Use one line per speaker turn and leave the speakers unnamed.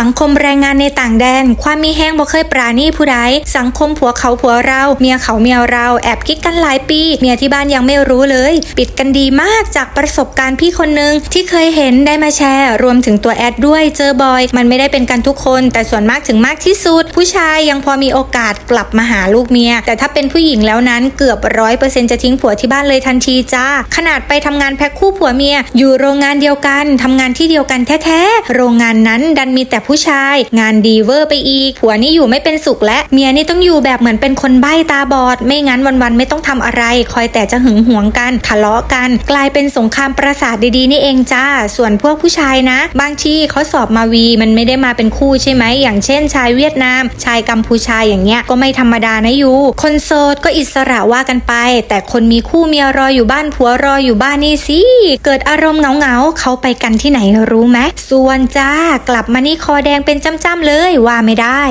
สังคมแรงงานในต่างแดน ความมีแห้งบ่เคยปราณีผู้ใดสังคมผัวเขาผัวเรา เมียเขาเมียเราแอบกิ๊กกันหลายปี เมียที่บ้านยังไม่รู้เลย ปิดกันดีมากจากประสบการณ์พี่คนนึงที่เคยเห็นได้มาแชร์ รวมถึงตัวแอดด้วยเจอบอย มันไม่ได้เป็นกันทุกคน แต่ส่วนมากถึงมากที่สุด ผู้ชายยังพอมีโอกาสกลับมาหาลูกเมีย แต่ถ้าเป็นผู้หญิงแล้วนั้นเกือบร้อยเปอร์เซ็นจะทิ้งผัวที่บ้านเลยทันทีจ้าขนาดไปทำงานแพ็คคู่ผัวเมีย อยู่โรงงานเดียวกันทำงานที่เดียวกันแท้ๆโรงงานนั้นดันมีแต่ผชาย งานดีเวอร์ไปอีกผัวนี่อยู่ไม่เป็นสุขและเมียนี่ต้องอยู่แบบเหมือนเป็นคนใบ้ตาบอด ไม่งั้นวันๆไม่ต้องทำอะไร คอยแต่จะหึงหวงกันทะเลาะกัน กลายเป็นสงครามประสาทดีๆนี่เองจ้า ส่วนพวกผู้ชายนะ บางที่เขาสอบมาวีมันไม่ได้มาเป็นคู่ใช่ไหมอย่างเช่นชายเวียดนาม ชายกัมพูชาอย่างเงี้ยก็ไม่ธรรมดานะยูคนโสดก็อิสระว่ากันไป แต่คนมีคู่เมียรออยู่บ้านผัวรออยู่บ้านนี่สิเกิดอารมณ์เหงาๆเขาไปกันที่ไหนรู้ไหมส่วนจ้ากลับมานี่คอแดงเป็นจ้ำๆเลยว่าไม่ได้